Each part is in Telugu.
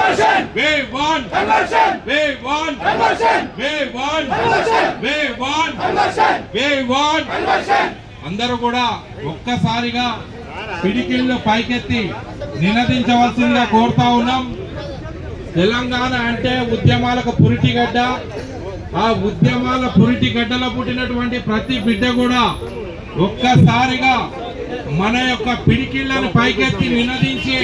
Conversion! We want Conversion! We want Conversion! We want Conversion! We want Conversion! We want Conversion! అందరూ కూడా ఒక్కసారిగా పిడికిళ్ళు పైకెత్తి నినదించవలసిందిగా కోరుతా ఉన్నాం తెలంగాణ అంటే ఉద్యమాలకు పురిటిగడ్డ ఆ ఉద్యమాల పురిటి గడ్డలో పుట్టినటువంటి ప్రతి బిడ్డ కూడా ఒక్కసారిగా మన యొక్క పిడికిళ్ళను పైకెత్తి నినదించి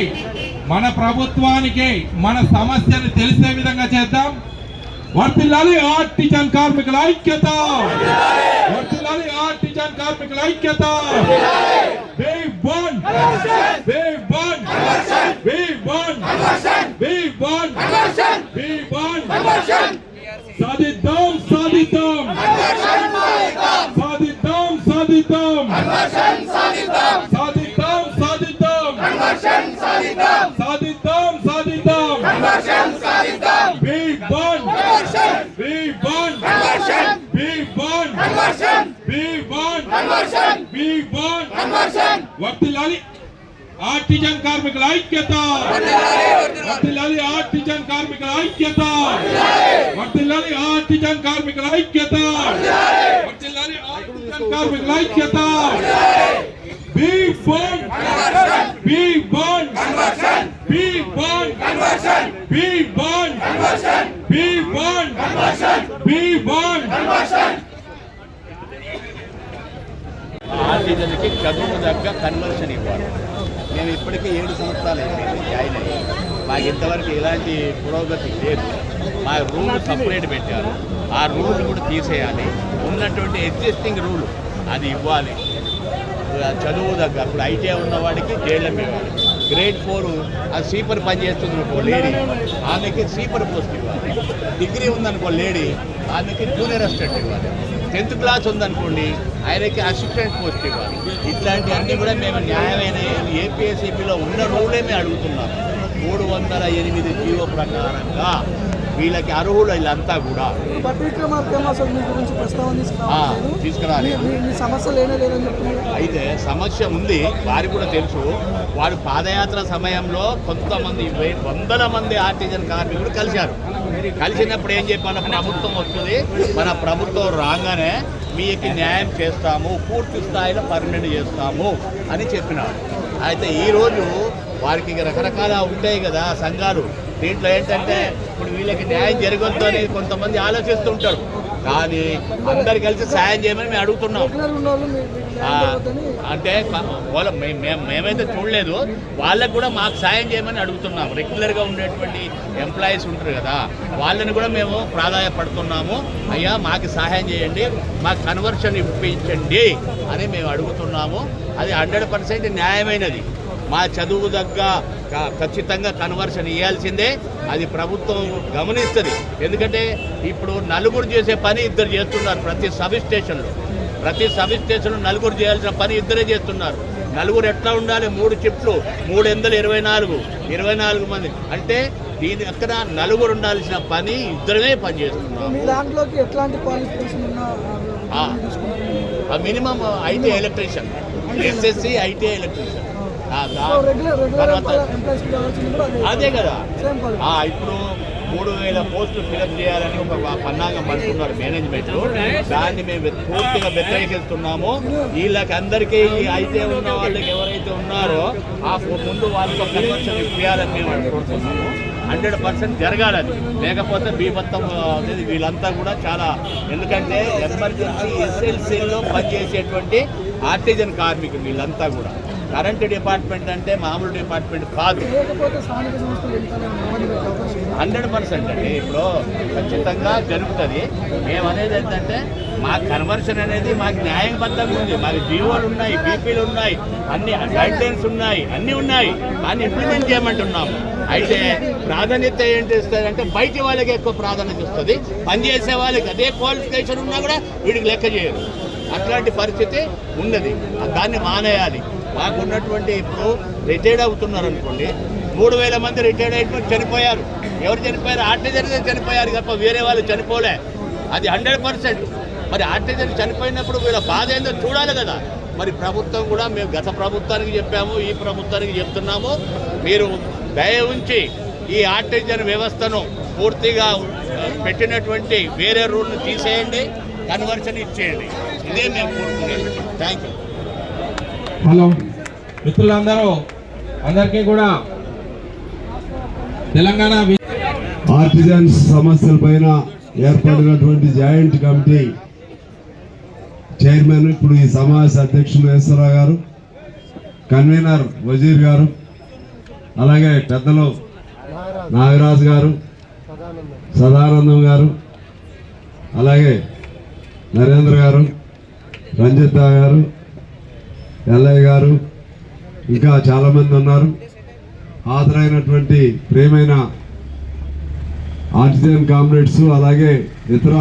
మన ప్రభుత్వానికి మన సమస్యను తెలిసే విధంగా చేద్దాం. వర్తిల్లాలి ఆర్టిజన్ కార్మికుల ఐక్యత. వర్తిల్లాలి ఆర్టిజన్ కార్మికుల ఐక్యత. We want, we want, we want, we want, Conversion! we want. Conversion! సాధిద్దాం సాధిద్దాం సాధిద్దాం సాధిద్దాం Conversion! సాధిద్దాం సాధిద్దాం సాధిద్దాం Conversion! సాధిద్దాం సాధిద్దాం సాధిద్దాం Conversion! సాధిద్దాం We want, Conversion! we want, Conversion! we want, Conversion! We want, Conversion! we want. Conversion! వర్తిల్లాలి ఆర్టిజన్ కార్మికుల ఐక్యత వర్తిల్లాలి ఆర్టిజన్ కార్మికుల ఐక్యత వర్తిల్లాలి ఆర్టిజన్ కార్మికుల ఐక్యత వర్తిల్లాలి ఆర్టిజన్ కార్మికుల ఐక్యత We want, we want, Conversion! we want, Conversion! we want, Conversion! we want, Conversion! we want. Conversion! ఆర్టిజన్కి చదువు దగ్గర కన్వర్షన్ ఇవ్వాలి. మేము ఇప్పటికీ ఏడు సంవత్సరాలు అయిపోయింది జాయిన్ అయ్యి. మాకు ఇంతవరకు ఎలాంటి పురోగతి లేదు. మా రూల్ సపరేట్ పెట్టారు. ఆ రూల్ కూడా తీసేయాలి. ఉన్నటువంటి ఎగ్జిస్టింగ్ రూల్ అది ఇవ్వాలి. చదువు దగ్గర ఇప్పుడు ఐటీఐ ఉన్నవాడికి జైలం ఇవ్వాలి గ్రేడ్ ఫోర్ ఆ సీపర్ పని చేస్తుంది అనుకో లేడీ. ఆమెకి సీపర్ పోస్ట్ ఇవ్వాలి. డిగ్రీ ఉందనుకో లేడీ. ఆమెకి జూనియర్ అసిస్టెంట్ ఇవ్వాలి. టెన్త్ క్లాస్ ఉందనుకోండి ఆయనకి అసిస్టెంట్ పోస్ట్ ఇవ్వాలి. ఇట్లాంటివన్నీ కూడా మేము న్యాయమైన ఏపీఎస్సీపీలో ఉన్న రూలే మేము అడుగుతున్నాం. మూడు వందల ఎనిమిది జీవో ప్రకారంగా. వీళ్ళకి అర్హులు వీళ్ళంతా కూడా. తీసుకురాలి అయితే సమస్య ఉంది వారికి కూడా తెలుసు. వారు పాదయాత్ర సమయంలో కొంతమంది వందల మంది ఆర్టిజన్ కార్మికులు కలిశారు. కలిసినప్పుడు ఏం చెప్పాను ప్రభుత్వం వస్తుంది. మన ప్రభుత్వం రాగానే మీకు న్యాయం చేస్తాము పూర్తి స్థాయిలో పర్మనెంట్ చేస్తాము అని చెప్పినారు. అయితే ఈరోజు వారికి రకరకాల ఉంటాయి కదా సంఘాలు. దీంట్లో ఏంటంటే ఇప్పుడు వీళ్ళకి న్యాయం జరగొద్దు అని కొంతమంది ఆలోచిస్తుంటారు. కానీ అందరు కలిసి సాయం చేయమని మేము అడుగుతున్నాం. అంటే వాళ్ళ మేమైతే చూడలేదు. వాళ్ళకు కూడా మాకు సాయం చేయమని అడుగుతున్నాం. రెగ్యులర్గా ఉండేటువంటి ఎంప్లాయీస్ ఉంటారు కదా వాళ్ళని కూడా మేము ప్రాధాన్యపడుతున్నాము అయ్యా మాకు సహాయం చేయండి మాకు కన్వర్షన్ ఇప్పించండి అని మేము అడుగుతున్నాము. అది హండ్రెడ్ పర్సెంట్ న్యాయమైనది. మా చదువు దగ్గ ఖచ్చితంగా కన్వర్షన్ ఇవ్వాల్సిందే అది ప్రభుత్వం గమనిస్తుంది. ఎందుకంటే ఇప్పుడు నలుగురు చేసే పని ఇద్దరు చేస్తున్నారు ప్రతి సబ్ స్టేషన్లో ప్రతి సబ్ స్టేషన్లో నలుగురు చేయాల్సిన పని ఇద్దరే చేస్తున్నారు. నలుగురు ఎట్లా ఉండాలి? మూడు షిఫ్ట్లు. మూడు వందల ఇరవై నాలుగు. ఇరవై నాలుగు మంది. అంటే దీని అక్కడ నలుగురు ఉండాల్సిన పని ఇద్దరమే పని చేస్తున్నారు మీ దాంట్లోకి ఎట్లాంటి క్వాలిఫికేషన్ ఉన్నా ఆ. ఆ minimum IT electrician. SSC IT electrician. అదే అదే కదా. ఇప్పుడు మూడు వేల పోస్టులు ఫిలప్ చేయాలని ఒక పన్నాగం పడుతున్నారు మేనేజ్మెంట్ దాన్ని మేము పూర్తిగా వ్యతిరేకిస్తున్నాము. వీళ్ళకి అందరికీ అయితే ఉన్న వాళ్ళకి ఎవరైతే ఉన్నారో ఆ ముందు వాళ్ళతో కన్వర్షన్ ఇప్పించాలని మేము అనుకుంటున్నాము హండ్రెడ్ పర్సెంట్ జరగాలని. లేకపోతే బీభత్తం అనేది వీళ్ళంతా కూడా చాలా ఎందుకంటే ఎమర్జెన్సీ ఎస్ఎల్సీలో పనిచేసేటువంటి ఆర్టిజన్ కార్మికులు వీళ్ళంతా కూడా. కరెంట్ డిపార్ట్మెంట్ అంటే మామూలు డిపార్ట్మెంట్ కాదు. హండ్రెడ్ పర్సెంట్ అండి. ఇప్పుడు ఖచ్చితంగా జరుగుతుంది. మేము అనేది ఏంటంటే మా కన్వర్షన్ అనేది మాకు న్యాయబద్ధంగా ఉంది. మాకు జీవోలు ఉన్నాయి బీపీలు ఉన్నాయి అన్ని గైడ్ లైన్స్ ఉన్నాయి అన్నీ ఉన్నాయి. కానీ ఇంప్లిమెంట్ చేయమంటున్నాము. అయితే ప్రాధాన్యత ఏంటి ఇస్తారంటే బయటి వాళ్ళకి ఎక్కువ ప్రాధాన్యత ఇస్తుంది. పనిచేసే వాళ్ళకి అదే క్వాలిఫికేషన్ ఉన్నా కూడా వీడికి లెక్క చేయరు. అట్లాంటి పరిస్థితి ఉన్నది. దాన్ని మానేయాలి. మాకు ఉన్నటువంటి ఇప్పుడు రిటైర్డ్ అవుతున్నారు అనుకోండి మూడు వేల మంది రిటైర్డ్ అయిపోయి చనిపోయారు. ఎవరు చనిపోయారు? ఆర్టిజన్గా చనిపోయారు తప్ప వేరే వాళ్ళు చనిపోలే. అది హండ్రెడ్ పర్సెంట్ మరి ఆర్టిజన్ చనిపోయినప్పుడు వీళ్ళ బాధ ఏందో చూడాలి కదా. మరి ప్రభుత్వం కూడా మేము గత ప్రభుత్వానికి చెప్పాము ఈ ప్రభుత్వానికి చెప్తున్నాము. మీరు దయ ఉంచి ఈ ఆర్టిజన్ వ్యవస్థను పూర్తిగా పెట్టినటువంటి వేరే రూల్ని తీసేయండి కన్వర్షన్ ఇచ్చేయండి. ఇదే మేము కోరుకునేది. థ్యాంక్ యూ హలో మిత్రులందరూ అందరికీ కూడా తెలంగాణ ఆర్టిజన్స్ సమస్యల పైన ఏర్పడినటువంటి జాయింట్ కమిటీ చైర్మన్ ఇప్పుడు ఈ సమావేశ అధ్యక్షులు మహేశ్వరరావు గారు కన్వీనర్ వజీర్ గారు అలాగే పెద్దలు నాగరాజు గారు సదానందం గారు అలాగే నరేంద్ర గారు రంజిత గారు ఎల్లయ్య గారు ఇంకా చాలామంది ఉన్నారు. హాజరైనటువంటి ప్రేమైన ఆర్టిజన్ కామ్రేడ్స్ అలాగే ఇతర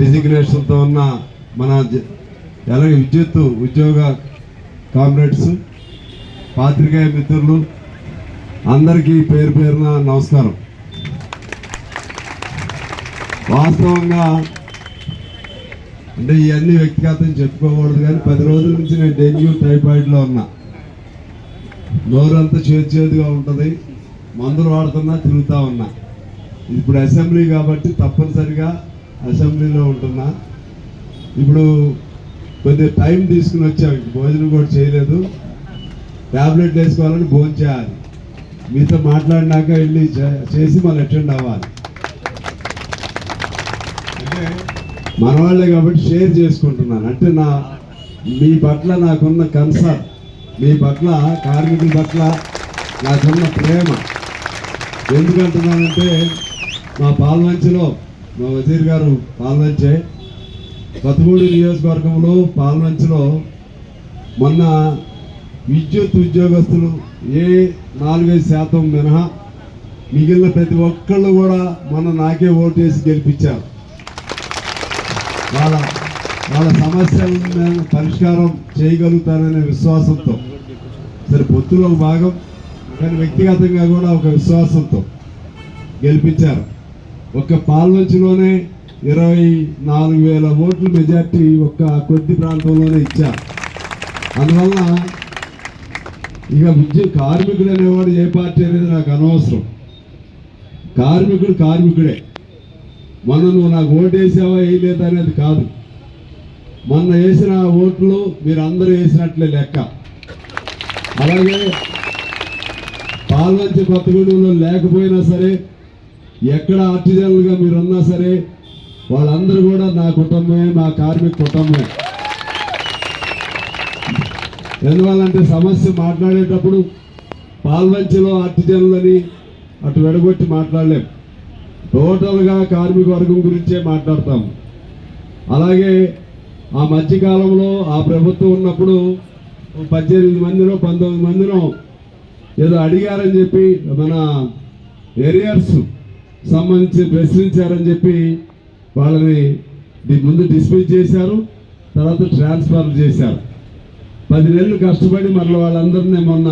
డిజిగ్నేషన్తో ఉన్న మన అలాగే విద్యుత్ ఉద్యోగ కామ్రేడ్స్ పాత్రికేయ మిత్రులు అందరికీ పేరు పేరున నమస్కారం. వాస్తవంగా అంటే ఇవన్నీ వ్యక్తిగతం చెప్పుకోకూడదు కానీ పది రోజుల నుంచి నేను డెంగ్యూ టైఫాయిడ్లో ఉన్నా. నోరంతా చేదు చేతిగా ఉంటుంది. మందులు వాడుతున్నా తిరుగుతూ ఉన్నా. ఇప్పుడు అసెంబ్లీ కాబట్టి తప్పనిసరిగా అసెంబ్లీలో ఉంటున్నా. ఇప్పుడు కొద్దిగా టైం తీసుకుని వచ్చాం. భోజనం కూడా చేయలేదు. ట్యాబ్లెట్ వేసుకోవాలని భోజనం చేయాలి. మీతో మాట్లాడినాక వెళ్ళి చే- చేసి మళ్ళీ అటెండ్ అవ్వాలి. అంటే మనవాళ్ళే కాబట్టి షేర్ చేసుకుంటున్నాను. అంటే నా మీ పట్ల నాకున్న కన్సర్న్ మీ పట్ల కార్మికుల పట్ల నాకున్న ప్రేమ. ఎందుకంటున్నానంటే మా పాల్మంచిలో మా వజీర్ గారు పాల్మంచే కొత్తగూడి నియోజకవర్గంలో పాల్మంచిలో మొన్న విద్యుత్ ఉద్యోగస్తులు ఏ నాలుగైదు శాతం మినహా మిగిలిన ప్రతి ఒక్కళ్ళు కూడా మొన్న నాకే ఓటేసి గెలిపించారు. వాళ్ళ వాళ్ళ సమస్యలను పరిష్కారం చేయగలుగుతాననే విశ్వాసంతో. సరే పొత్తులో ఒక భాగం కానీ వ్యక్తిగతంగా కూడా ఒక విశ్వాసంతో గెలిపించారు. ఒక్క పాల్వంచులోనే ఇరవై నాలుగు వేల ఓట్ల మెజార్టీ ఒక్క కొద్ది ప్రాంతంలోనే ఇచ్చారు. అందువల్ల ఇక విద్య కార్మికుడు అనేవాడు ఏ పార్టీ అనేది నాకు అనవసరం. కార్మికుడు కార్మికుడే. మొన్న నువ్వు నాకు ఓటు వేసావా వేయలేదా అనేది కాదు. మొన్న వేసిన ఓట్లు మీరు అందరూ వేసినట్లే లెక్క. అలాగే పాల్వంచి కొత్తగూడెంలో లేకపోయినా సరే ఎక్కడ ఆర్టిజనల్గా మీరున్నా సరే వాళ్ళందరూ కూడా నా కుటుంబమే మా కార్మిక కుటుంబమే. ఎందువల్లంటే సమస్య మాట్లాడేటప్పుడు పాల్వంచిలో ఆర్టిజన్లని అటు వెడగొట్టి మాట్లాడలేం. టోటల్గా కార్మిక వర్గం గురించే మాట్లాడతాం. అలాగే ఆ మధ్యకాలంలో ఆ ప్రభుత్వం ఉన్నప్పుడు పద్దెనిమిది మందినో పంతొమ్మిది మందినో ఏదో అడిగారని చెప్పి మన ఏరియర్స్ సంబంధించి ప్రశ్నించారని చెప్పి వాళ్ళని ముందు డిస్మిస్ చేశారు తర్వాత ట్రాన్స్ఫర్ చేశారు. పది నెలలు కష్టపడి మళ్ళీ వాళ్ళందరినీ మొన్న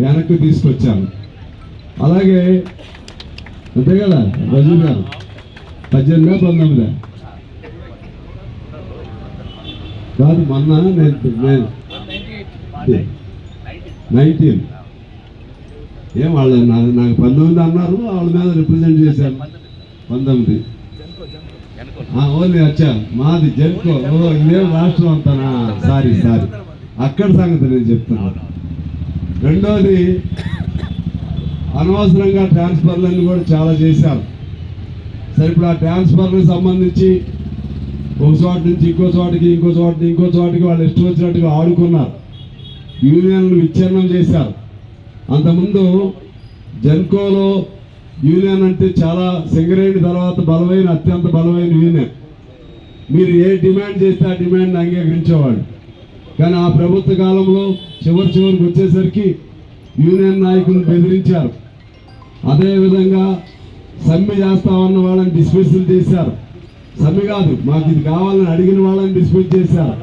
వెనక్కి తీసుకొచ్చాను అలాగే అంతే కదా? రజు గారు పద్దెనిమిదా పంతొమ్మిదా? కాదు మొన్న నేను నైన్టీన్. ఏం వాళ్ళు నాకు పంతొమ్మిది అన్నారు వాళ్ళ మీద రిప్రజెంట్ చేశాను పంతొమ్మిది. ఆ, ఓన్లీ వచ్చా మాది జెన్కో. ఓ ఇదేం రాష్ట్రం అంతనా సారీ సారీ. అక్కడ సంగతి నేను చెప్తున్నాను రెండోది అనవసరంగా ట్రాన్స్ఫర్లన్నీ కూడా చాలా చేశారు సరే ఇప్పుడు ఆ ట్రాన్స్ఫర్కి సంబంధించి ఒక చోట నుంచి ఇంకో చోటికి ఇంకో చోటుకి ఇంకో చోటికి వాళ్ళు ఇష్టం వచ్చినట్టుగా ఆడుకున్నారు. యూనియన్లు విచ్ఛిన్నం చేశారు. అంతకుముందు జెన్కోలో యూనియన్ అంటే చాలా సింగరేణి తర్వాత బలమైన అత్యంత బలమైన యూనియన్. మీరు ఏ డిమాండ్ చేస్తే ఆ డిమాండ్ అంగీకరించేవాడు కానీ ఆ ప్రభుత్వ కాలంలో చివరి చివరికి వచ్చేసరికి యూనియన్ నాయకులు బెదిరించారు. అదేవిధంగా సమ్మె చేస్తామన్న వాళ్ళని డిస్మిస్లు చేశారు. సమ్మె కాదు మాకు ఇది కావాలని అడిగిన వాళ్ళని డిస్మిస్ చేశారు.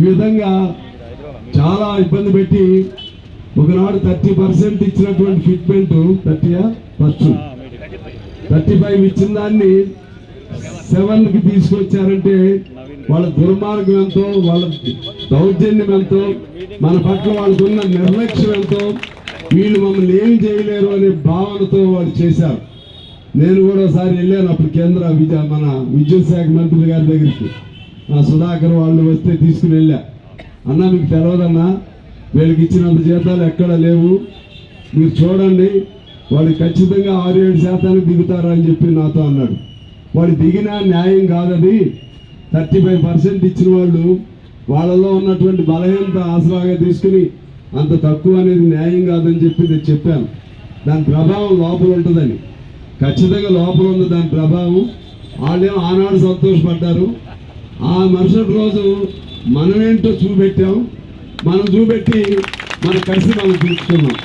ఈ విధంగా చాలా ఇబ్బంది పెట్టి ఒకనాడు థర్టీ పర్సెంట్ ఇచ్చినటువంటి ఫిట్మెంట్ థర్టీయా ఖర్చు థర్టీ ఫైవ్ ఇచ్చిన దాన్ని సెవెన్కి తీసుకొచ్చారంటే వాళ్ళ దుర్మార్గం ఎంతో వాళ్ళ దౌర్జన్యం ఎంతో మన పట్ల వాళ్ళకున్న నిర్లక్ష్యం ఎంతో వీళ్ళు మమ్మల్ని ఏమి చేయలేరు అనే భావనతో వాళ్ళు చేశారు. నేను కూడా ఒకసారి వెళ్ళాను అప్పుడు కేంద్ర విద్య మన విద్యుత్ శాఖ మంత్రి గారి దగ్గరికి. ఆ సుధాకర్ వాళ్ళు వస్తే తీసుకుని వెళ్ళా. అన్న మీకు తెలియదన్నా వీళ్ళకి ఇచ్చినంత జీతాలు ఎక్కడ లేవు. మీరు చూడండి వాడు ఖచ్చితంగా ఆరు ఏడు శాతానికి దిగుతారా అని చెప్పి నాతో అన్నాడు. వాడు దిగినా న్యాయం కాదది. థర్టీ ఫైవ్ పర్సెంట్ ఇచ్చిన వాళ్ళు వాళ్ళలో ఉన్నటువంటి బలహీనత ఆసరాగా తీసుకుని అంత తక్కువ అనేది న్యాయం కాదని చెప్పి నేను చెప్పాను. దాని ప్రభావం లోపల ఉంటుందని. ఖచ్చితంగా లోపల ఉంది దాని ప్రభావం. వాళ్ళేమో ఆనాడు సంతోషపడ్డారు. ఆ మరుసటి రోజు మనమేంటో చూపెట్టాం. మనం చూపెట్టి మన కలిసి మనం తీర్చుకున్నాం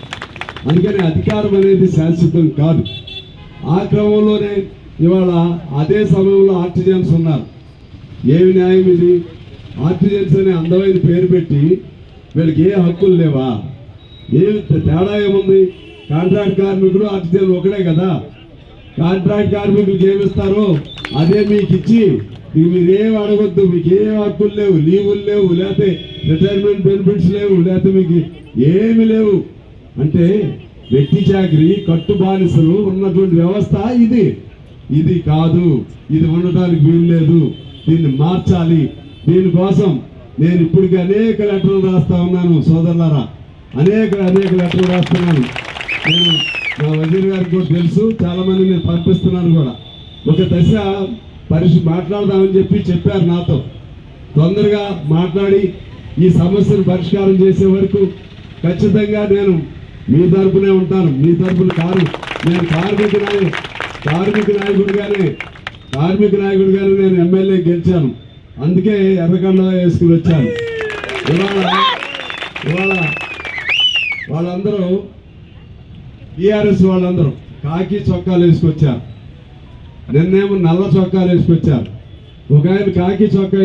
అందుకని అధికారం అనేది శాశ్వతం కాదు. ఆ క్రమంలోనే ఇవాళ అదే సమయంలో ఆర్టిజన్స్ ఉన్నారు. ఏమి న్యాయం ఇది? ఆర్టిజన్స్ అనే అందమైన పేరు పెట్టి వీళ్ళకి ఏ హక్కులు లేవా? ఏ తేడా ఏముంది? కాంట్రాక్ట్ కార్మికుడు అతిథులు ఒకడే కదా. కాంట్రాక్ట్ కార్మికులకు ఏమిస్తారో అదే మీకు ఇచ్చి మీరేం అడగొద్దు మీకు ఏ హక్కులు లేవు లీవులు లేవు లేకపోతే రిటైర్మెంట్ బెనిఫిట్స్ లేవు లేకపోతే మీకు ఏమి లేవు. అంటే వ్యక్తి చాకరి కట్టు బానిసలు ఉన్నటువంటి వ్యవస్థ ఇది. ఇది కాదు. ఇది ఉండటానికి వీలు లేదు దీన్ని మార్చాలి. దీనికోసం నేను ఇప్పటికి అనేక లెటర్లు రాస్తా ఉన్నాను సోదరులారా. అనేక అనేక లెటర్లు రాస్తున్నాను. నేను నా వజీర్ గారికి కూడా తెలుసు చాలామంది నేను పంపిస్తున్నాను కూడా. ఒక దశ పరిస్థితి మాట్లాడదామని చెప్పి చెప్పారు నాతో. తొందరగా మాట్లాడి ఈ సమస్యను పరిష్కారం చేసే వరకు ఖచ్చితంగా నేను మీ తరపునే ఉంటాను. మీ తరపున కారు నేను కార్మిక నాయ కార్మిక నాయకుడిగానే కార్మిక నాయకుడిగానే నేను ఎమ్మెల్యే గెలిచాను. అందుకే ఎర్రకండ వేసుకుని వచ్చాను. ఇవాళ ఇవాళ వాళ్ళందరూ టీఆర్ఎస్ వాళ్ళందరూ కాకి చొక్కాలు వేసుకొచ్చారు. నిన్నేమో నల్ల చొక్కాలు వేసుకొచ్చారు. ఒక ఆయన కాకి చొక్కా